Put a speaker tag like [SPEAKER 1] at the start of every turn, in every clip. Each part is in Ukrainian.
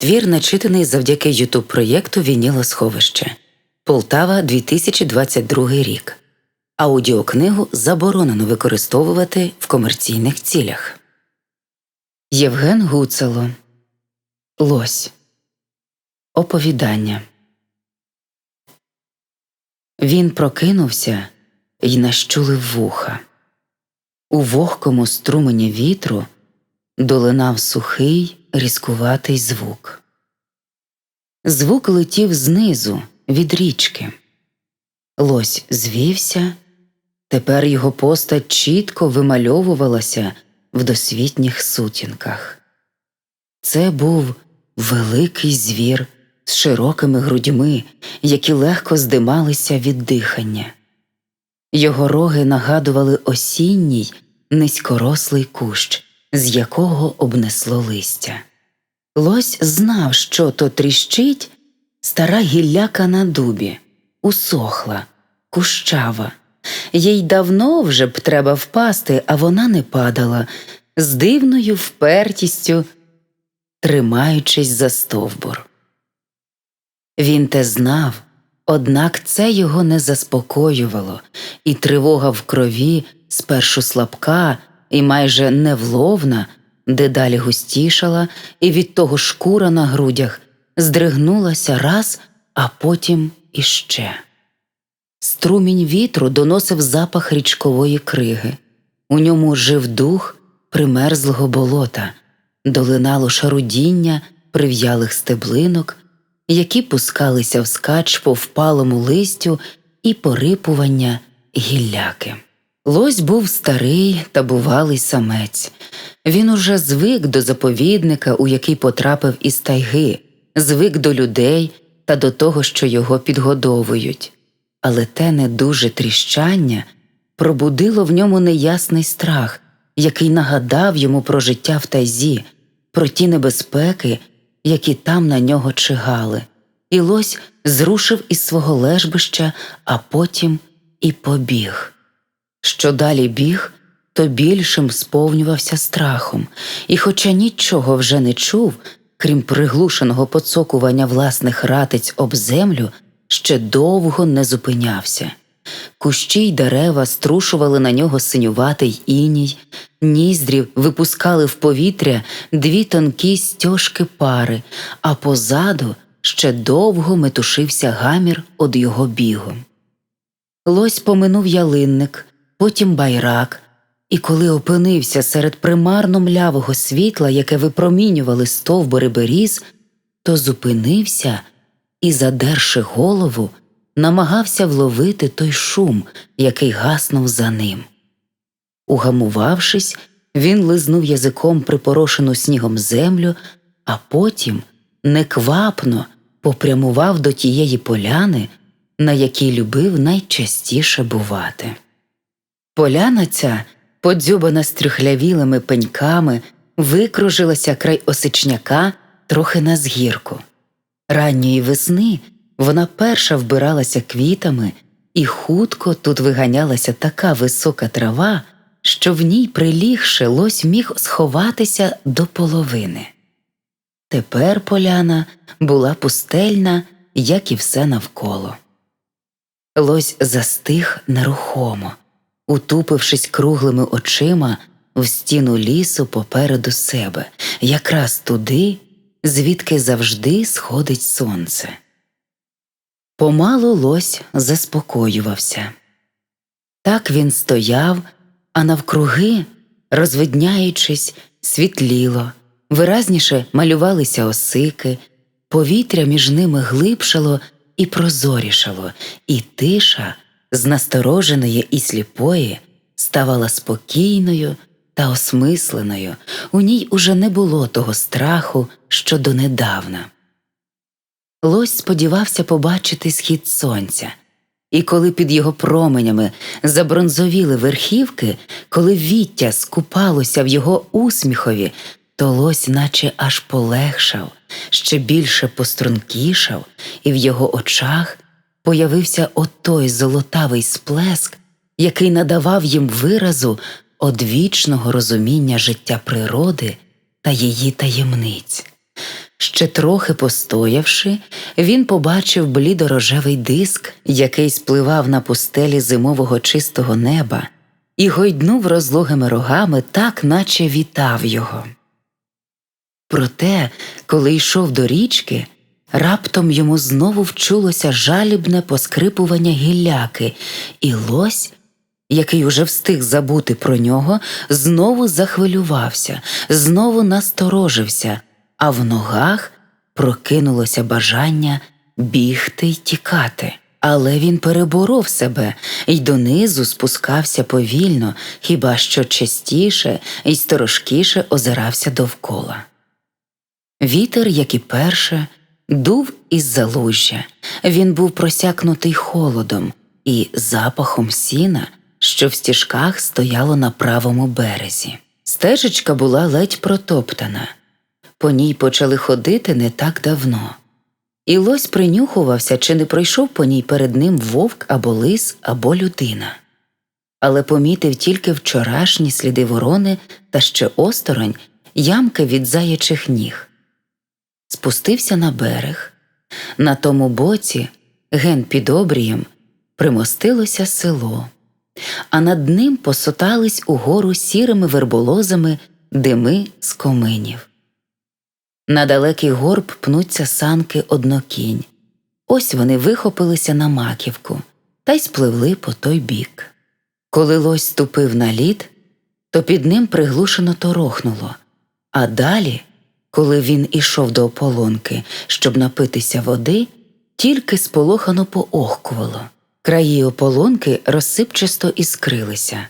[SPEAKER 1] Твір начитаний завдяки ютуб проєкту Вініло сховище Полтава 2022 рік. Аудіокнигу заборонено використовувати в комерційних цілях. Євген Гуцело Лось Оповідання Він прокинувся й нащулив вуха. У вогкому струмені вітру долинав сухий, різкуватий звук. Звук летів знизу від річки. Лось звівся, тепер його постать чітко вимальовувалася в досвітніх сутінках. Це був великий звір з широкими грудьми, які легко здималися від дихання. Його роги нагадували осінній низькорослий кущ, з якого обнесло листя. Лось знав, що то тріщить стара гілляка на дубі, усохла, кущава. Їй давно вже б треба впасти, а вона не падала, з дивною впертістю, тримаючись за стовбур. Він те знав, однак це його не заспокоювало, і тривога в крові спершу слабка і майже невловна, дедалі густішала, і від того шкура на грудях здригнулася раз, а потім іще. Струмінь вітру доносив запах річкової криги. У ньому жив дух примерзлого болота, долинало шарудіння прив'ялих стеблинок, які пускалися вскач по впалому листю і порипування гілляки. Лось був старий та бувалий самець. Він уже звик до заповідника, у який потрапив із тайги, звик до людей та до того, що його підгодовують. Але те недуже тріщання пробудило в ньому неясний страх, який нагадав йому про життя в тайзі, про ті небезпеки, які там на нього чигали. І лось зрушив із свого лежбища, а потім і побіг. Що далі біг, то більшим сповнювався страхом, і, хоча нічого вже не чув, крім приглушеного поцокування власних ратиць об землю, ще довго не зупинявся. Кущі й дерева струшували на нього синюватий іній, ніздрів випускали в повітря дві тонкі стьожки пари, а позаду ще довго метушився гамір од його бігом. Лось поминув ялинник, потім байрак, і коли опинився серед примарно млявого світла, яке випромінювали стовбури беріз, то зупинився і, задерши голову, намагався вловити той шум, який гаснув за ним. Угамувавшись, він лизнув язиком припорошену снігом землю, а потім неквапно попрямував до тієї поляни, на якій любив найчастіше бувати. Поляна ця, подзюбана стрюхлявілими пеньками, викружилася край осичняка трохи на згірку. Ранньої весни вона перша вбиралася квітами, і хутко тут виганялася така висока трава, що в ній прилігши лось міг сховатися до половини. Тепер поляна була пустельна, як і все навколо. Лось застиг нерухомо, утупившись круглими очима в стіну лісу попереду себе, якраз туди, звідки завжди сходить сонце. Помалу лось заспокоювався. Так він стояв, а навкруги, розвидняючись, світліло, виразніше малювалися осики, повітря між ними глибшало і прозорішало, і тиша, з настороженої і сліпої, ставала спокійною та осмисленою, у ній уже не було того страху, що донедавна. Лось сподівався побачити схід сонця, і коли під його променями забронзовіли верхівки, коли віття скупалося в його усміхові, то лось наче аж полегшав, ще більше пострункішав, і в його очах появився отой золотавий сплеск, який надавав їм виразу одвічного розуміння життя природи та її таємниць. Ще трохи постоявши, він побачив блідорожевий диск, який спливав на пустелі зимового чистого неба, і гойднув розлогими рогами, так наче вітав його. Проте, коли йшов до річки, раптом йому знову вчулося жалібне поскрипування гілляки, і лось, який уже встиг забути про нього, знову захвилювався, знову насторожився, а в ногах прокинулося бажання бігти й тікати. Але він переборов себе і донизу спускався повільно, хіба що частіше і сторожкіше озирався довкола. Вітер, як і перше, дув із залужжя. Він був просякнутий холодом і запахом сіна, що в стіжках стояло на правому березі. Стежечка була ледь протоптана, по ній почали ходити не так давно. І лось принюхувався, чи не пройшов по ній перед ним вовк або лис, або людина. Але помітив тільки вчорашні сліди ворони та ще осторонь ямки від заячих ніг. Спустився на берег. На тому боці, ген під обрієм, примостилося село, а над ним посотались угору сірими верболозами дими з коминів. На далекий горб пнуться санки однокінь. Ось вони вихопилися на маківку та й спливли по той бік. Коли лось ступив на лід, то під ним приглушено торохнуло, а далі, коли він ішов до ополонки, щоб напитися води, тільки сполохано поохкувало. Краї ополонки розсипчасто іскрилися,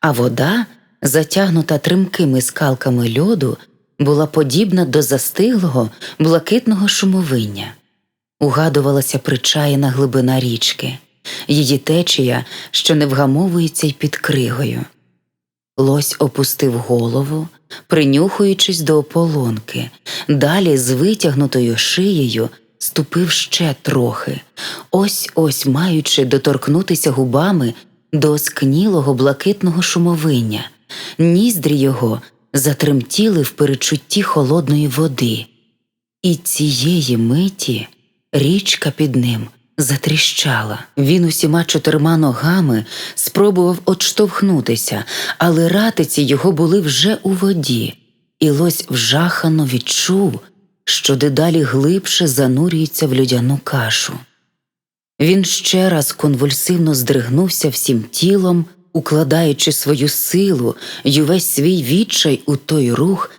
[SPEAKER 1] а вода, затягнута тримкими скалками льоду, була подібна до застиглого блакитного шумовиння. Угадувалася причаєна глибина річки, її течія, що не вгамовується й під кригою. Лось опустив голову, принюхуючись до ополонки, далі з витягнутою шиєю ступив ще трохи, ось ось маючи доторкнутися губами до оскнілого блакитного шумовиння, ніздрі його затремтіли в перечутті холодної води, і цієї миті річка під ним затріщала. Він усіма чотирма ногами спробував отштовхнутися, але ратиці його були вже у воді, і лось вжахано відчув, що дедалі глибше занурюється в людяну кашу. Він ще раз конвульсивно здригнувся всім тілом, укладаючи свою силу й увесь свій відчай у той рух,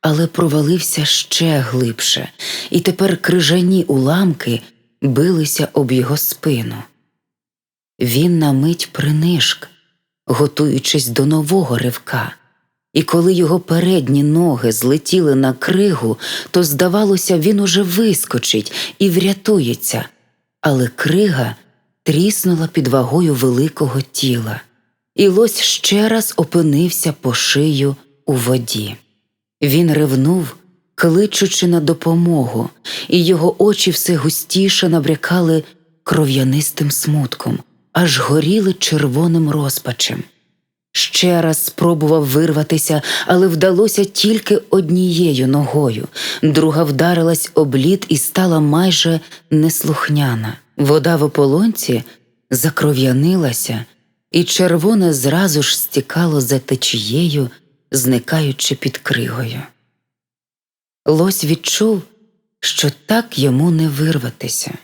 [SPEAKER 1] але провалився ще глибше, і тепер крижані уламки билися об його спину. Він на мить принишк, готуючись до нового ривка, і коли його передні ноги злетіли на кригу, то, здавалося, він уже вискочить і врятується, але крига тріснула під вагою великого тіла, і лось ще раз опинився по шию у воді. Він ревнув, кличучи на допомогу, і його очі все густіше набрякали кров'янистим смутком, аж горіли червоним розпачем. Ще раз спробував вирватися, але вдалося тільки однією ногою. Друга вдарилась об лід і стала майже неслухняна. Вода в ополонці закров'янилася, і червоне зразу ж стікало за течією, зникаючи під кригою. Лось відчув, що так йому не вирватися.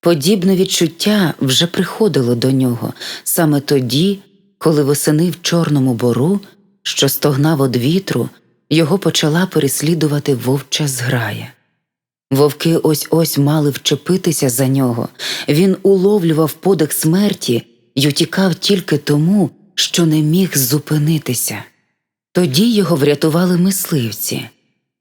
[SPEAKER 1] Подібне відчуття вже приходило до нього саме тоді, коли восени в Чорному бору, що стогнав од вітру, його почала переслідувати вовча зграя. Вовки ось ось мали вчепитися за нього, він уловлював подих смерті й утікав тільки тому, що не міг зупинитися. Тоді його врятували мисливці.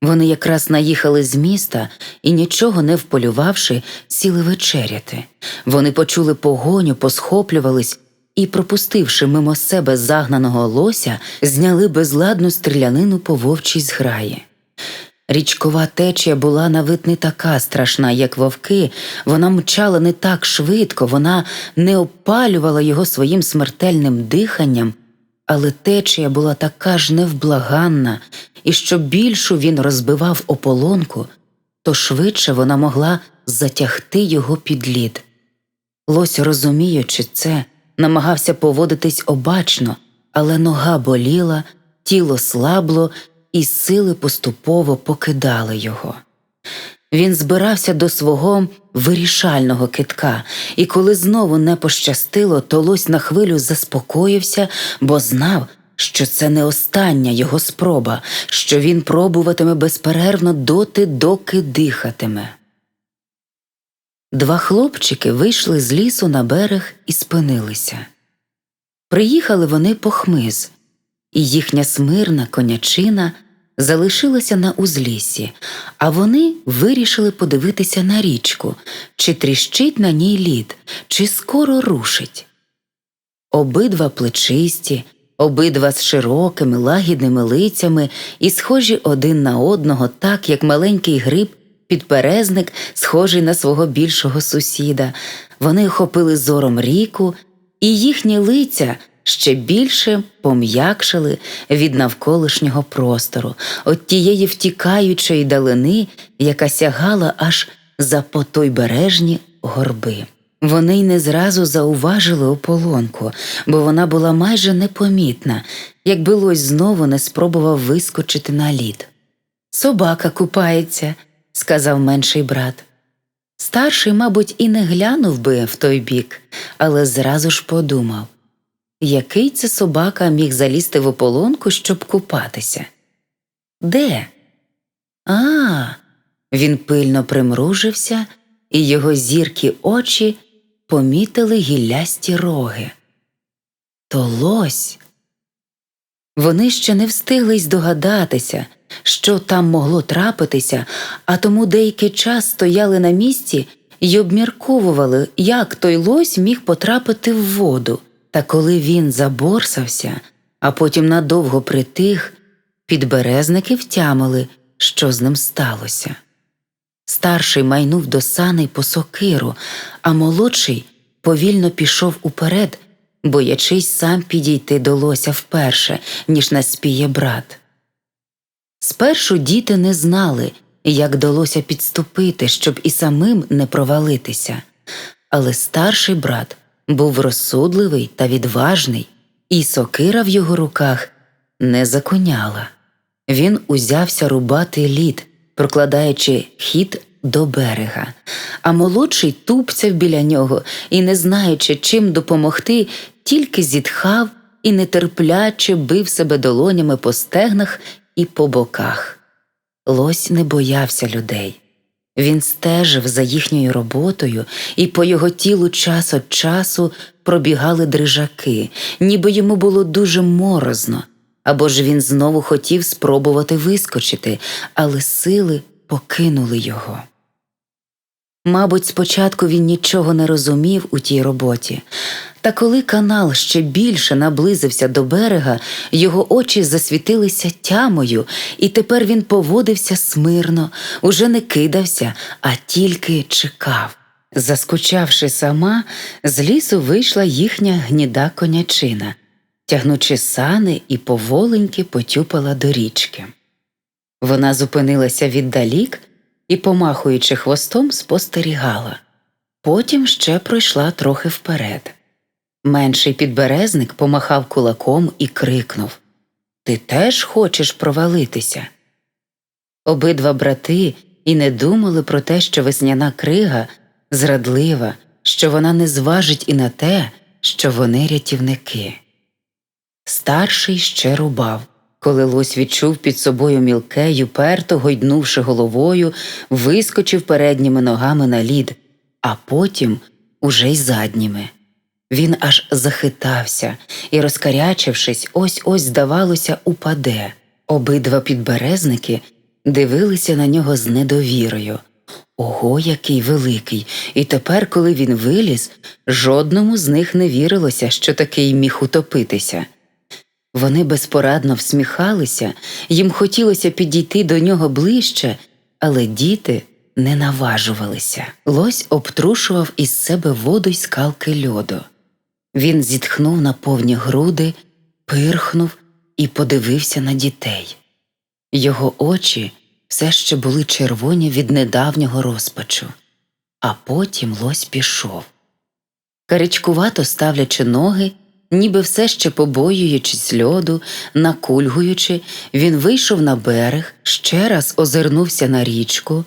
[SPEAKER 1] Вони якраз наїхали з міста і, нічого не вполювавши, сіли вечеряти. Вони почули погоню, посхоплювались і, пропустивши мимо себе загнаного лося, зняли безладну стрілянину по вовчій зграї. Річкова течія була на вид не така страшна, як вовки, вона мчала не так швидко, вона не опалювала його своїм смертельним диханням, але течія була така ж невблаганна, і що більшу він розбивав ополонку, то швидше вона могла затягти його під лід. Лось, розуміючи це, намагався поводитись обачно, але нога боліла, тіло слабло, і сили поступово покидали його. Він збирався до свого вирішального китка, і коли знову не пощастило, то лось на хвилю заспокоївся, бо знав, що це не остання його спроба, що він пробуватиме безперервно доти, доки дихатиме. Два хлопчики вийшли з лісу на берег і спинилися. Приїхали вони по хмиз, і їхня смирна конячина залишилася на узліссі, а вони вирішили подивитися на річку, чи тріщить на ній лід, чи скоро рушить. Обидва плечисті, обидва з широкими лагідними лицями і схожі один на одного, так як маленький гриб, підперезник, схожий на свого більшого сусіда. Вони охопили зором ріку, і їхні лиця ще більше пом'якшили від навколишнього простору, от тієї втікаючої далини, яка сягала аж за потойбережні горби. Вони й не зразу зауважили ополонку, бо вона була майже непомітна, якби лось знову не спробував вискочити на лід. Собака купається, сказав менший брат. Старший, мабуть, і не глянув би в той бік, але зразу ж подумав який це собака міг залізти в ополонку, щоб купатися? Де? А, він пильно примружився, і його зіркі очі помітили гіллясті роги. То лось. Вони ще не встигли й здогадатися, що там могло трапитися, а тому деякий час стояли на місці й обмірковували, як той лось міг потрапити в воду. Та коли він заборсався, а потім надовго притих, підберезники втямили, що з ним сталося. Старший майнув до саней по сокиру, а молодший повільно пішов уперед, боячись сам підійти до лося вперше, ніж наспіє брат. Спершу діти не знали, як долося підступити, щоб і самим не провалитися, але старший брат був розсудливий та відважний, і сокира в його руках не законяла. Він узявся рубати лід, прокладаючи хід до берега, а молодший тупцяв біля нього і, не знаючи, чим допомогти, тільки зітхав і нетерпляче бив себе долонями по стегнах і по боках. Лось не боявся людей. Він стежив за їхньою роботою, і по його тілу час від часу пробігали дрижаки, ніби йому було дуже морозно, або ж він знову хотів спробувати вискочити, але сили покинули його. Мабуть, спочатку він нічого не розумів у тій роботі, та коли канал ще більше наблизився до берега, його очі засвітилися тямою, і тепер він поводився смирно, уже не кидався, а тільки чекав. Заскучавши сама, з лісу вийшла їхня гніда конячина, тягнучи сани і поволеньки потюпала до річки. Вона зупинилася віддалік і, помахуючи хвостом, спостерігала. Потім ще пройшла трохи вперед. Менший підберезник помахав кулаком і крикнув Ти теж хочеш провалитися? Обидва брати і не думали про те, що весняна крига зрадлива, що вона не зважить і на те, що вони рятівники. Старший ще рубав, коли лось відчув під собою мілке й уперто гойднувши головою, вискочив передніми ногами на лід, а потім уже й задніми. Він аж захитався і, розкарячившись, ось ось, здавалося, упаде. Обидва підберезники дивилися на нього з недовірою. Ого, який великий! І тепер, коли він виліз, жодному з них не вірилося, що такий міг утопитися. Вони безпорадно всміхалися, їм хотілося підійти до нього ближче, але діти не наважувалися. Лось обтрушував із себе воду й скалки льоду. Він зітхнув на повні груди, пирхнув і подивився на дітей. Його очі все ще були червоні від недавнього розпачу, а потім лось пішов. Каричкувато ставлячи ноги, ніби все ще побоюючись льоду, накульгуючи, він вийшов на берег, ще раз озирнувся на річку,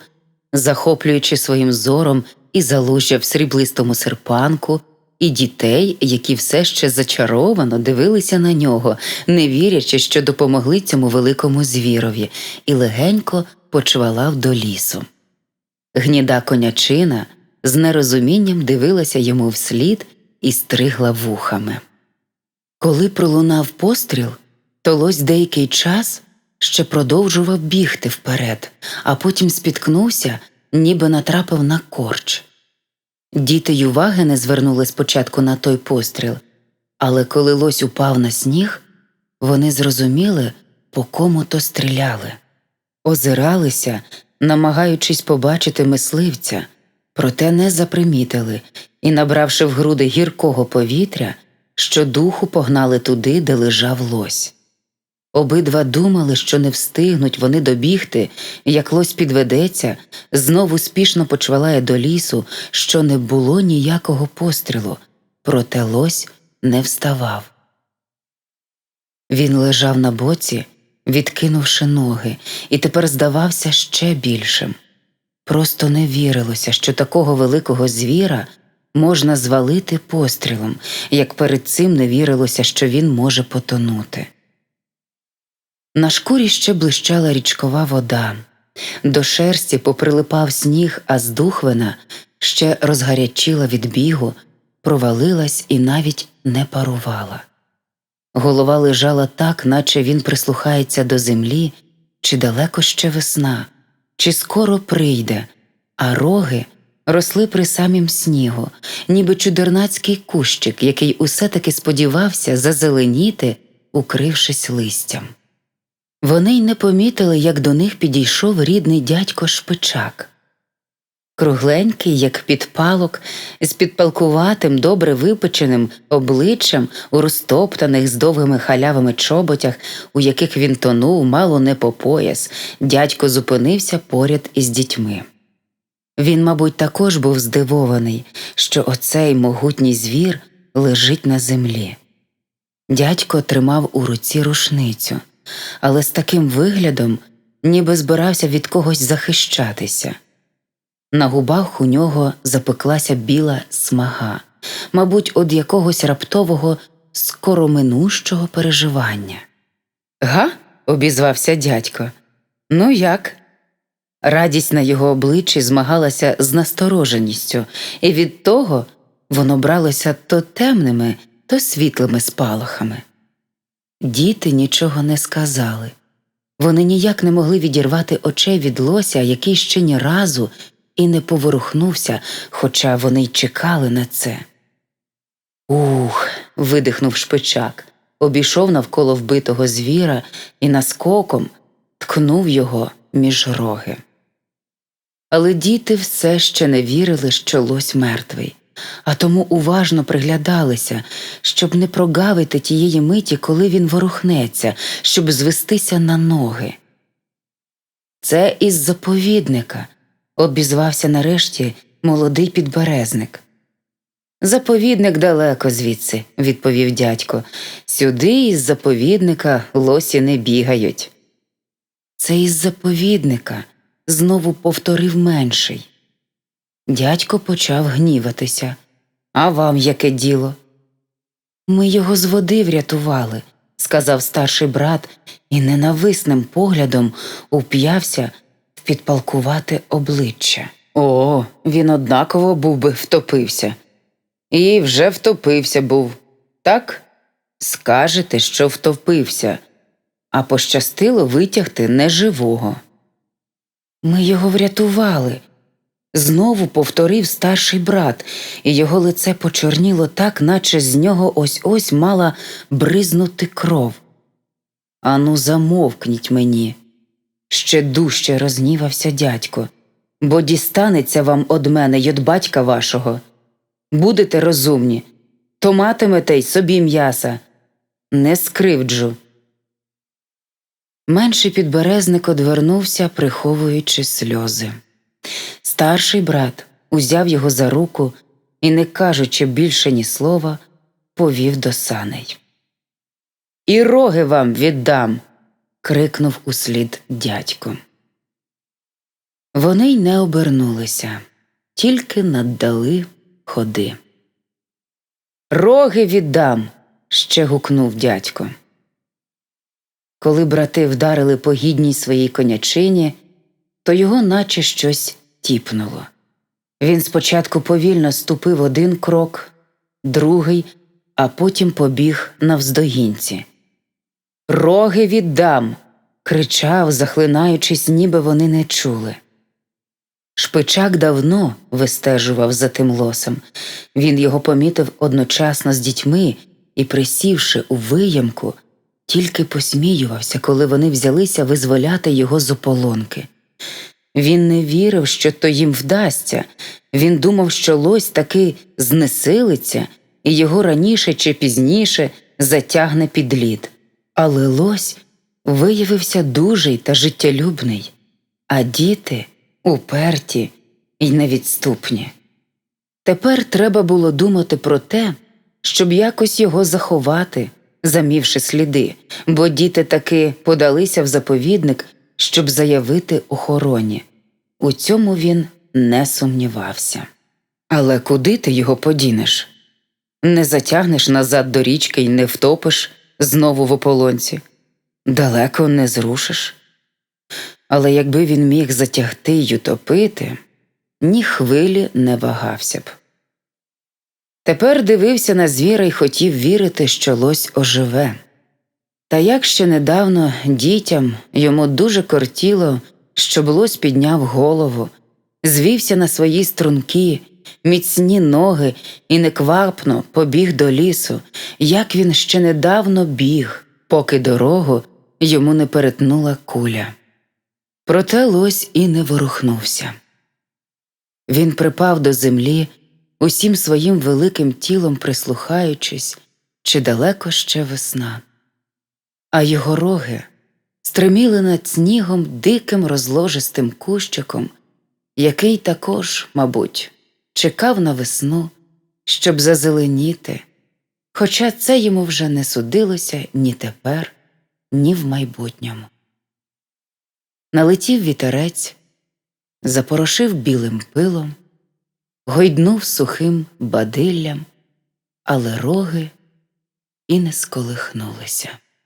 [SPEAKER 1] захоплюючи своїм зором і залужжя в сріблистому серпанку, і дітей, які все ще зачаровано дивилися на нього, не вірячи, що допомогли цьому великому звірові, і легенько почвалав до лісу. Гніда конячина з нерозумінням дивилася йому вслід і стригла вухами. Коли пролунав постріл, то лось деякий час ще продовжував бігти вперед, а потім спіткнувся, ніби натрапив на корч. Діти й уваги не звернули спочатку на той постріл, але коли лось упав на сніг, вони зрозуміли, по кому то стріляли, озиралися, намагаючись побачити мисливця, проте не запримітили і, набравши в груди гіркого повітря, що духу погнали туди, де лежав лось. Обидва думали, що не встигнуть вони добігти, як лось підведеться, знову спішно почвалає до лісу, що не було ніякого пострілу, проте лось не вставав. Він лежав на боці, відкинувши ноги, і тепер здавався ще більшим. Просто не вірилося, що такого великого звіра можна звалити пострілом, як перед цим не вірилося, що він може потонути. На шкурі ще блищала річкова вода, до шерсті поприлипав сніг, а здухвина ще розгарячіла від бігу, провалилась і навіть не парувала. Голова лежала так, наче він прислухається до землі, чи далеко ще весна, чи скоро прийде, а роги росли при самім снігу, ніби чудернацький кущик, який усе таки сподівався зазеленіти, укрившись листям. Вони й не помітили, як до них підійшов рідний дядько шпичак. Кругленький, як підпалок, з підпалкуватим, добре випеченим обличчям у розтоптаних з довгими халявими чоботях, у яких він тонув мало не по пояс, дядько зупинився поряд із дітьми. Він, мабуть, також був здивований, що оцей могутній звір лежить на землі. Дядько тримав у руці рушницю але з таким виглядом, ніби збирався від когось захищатися. На губах у нього запеклася біла смага, мабуть, від якогось раптового скороминущого переживання. Га? обізвався дядько. Ну як? Радість на його обличчі змагалася з настороженістю, і від того воно бралося то темними, то світлими спалахами. Діти нічого не сказали. Вони ніяк не могли відірвати очей від лося, який ще ні разу і не поворухнувся, хоча вони й чекали на це. Ух. видихнув шпичак, обійшов навколо вбитого звіра і наскоком ткнув його між роги. Але діти все ще не вірили, що лось мертвий а тому уважно приглядалися, щоб не прогавити тієї миті, коли він ворухнеться, щоб звестися на ноги. Це із заповідника, обізвався нарешті молодий підберезник. Заповідник далеко звідси, відповів дядько. Сюди із заповідника лосі не бігають. Це із заповідника, знову повторив менший. Дядько почав гніватися. А вам яке діло? Ми його з води врятували, сказав старший брат і ненависним поглядом уп'явся підпалкувати обличчя. О, він однаково був би втопився. І вже втопився був. Так? Скажете, що втопився, а пощастило витягти неживого. Ми його врятували, Знову повторив старший брат, і його лице почорніло так, наче з нього ось ось мала бризнути кров. Ану, замовкніть мені. Ще дужче рознівався дядько, бо дістанеться вам од мене й од батька вашого. Будете розумні, то матимете й собі м'яса. Не скривджу. Менший підберезник одвернувся, приховуючи сльози. Старший брат узяв його за руку і, не кажучи більше ні слова, повів до саней. І роги вам віддам. крикнув услід дядько. Вони й не обернулися, тільки наддали ходи. Роги віддам. ще гукнув дядько. Коли брати вдарили по гідній своїй конячині, то його наче щось тіпнуло. Він спочатку повільно ступив один крок, другий, а потім побіг навздогінці. Роги віддам. кричав, захлинаючись, ніби вони не чули. Шпичак давно вистежував за тим лосем. Він його помітив одночасно з дітьми і, присівши у виямку, тільки посміювався, коли вони взялися визволяти його з ополонки. Він не вірив, що то їм вдасться. Він думав, що лось таки знесилиться, і його раніше чи пізніше затягне під лід. Але лось виявився дужий та життєлюбний, а діти уперті й невідступні. Тепер треба було думати про те, щоб якось його заховати, замівши сліди, бо діти таки подалися в заповідник, щоб заявити охороні. У цьому він не сумнівався. Але куди ти його подінеш? Не затягнеш назад до річки й не втопиш знову в ополонці, далеко не зрушиш. Але якби він міг затягти й утопити, ні хвилі не вагався б. Тепер дивився на звіра і хотів вірити, що лось оживе. Та як ще недавно дітям йому дуже кортіло, щоб лось підняв голову, звівся на свої струнки, міцні ноги і неквапно побіг до лісу, як він ще недавно біг, поки дорогу йому не перетнула куля. Проте лось і не ворухнувся. Він припав до землі, усім своїм великим тілом прислухаючись, чи далеко ще весна, а його роги стриміли над снігом диким розложистим кущиком, який також, мабуть, чекав на весну, щоб зазеленіти, хоча це йому вже не судилося ні тепер, ні в майбутньому. Налетів вітерець, запорошив білим пилом, гойднув сухим бадиллям, але роги і не сколихнулися.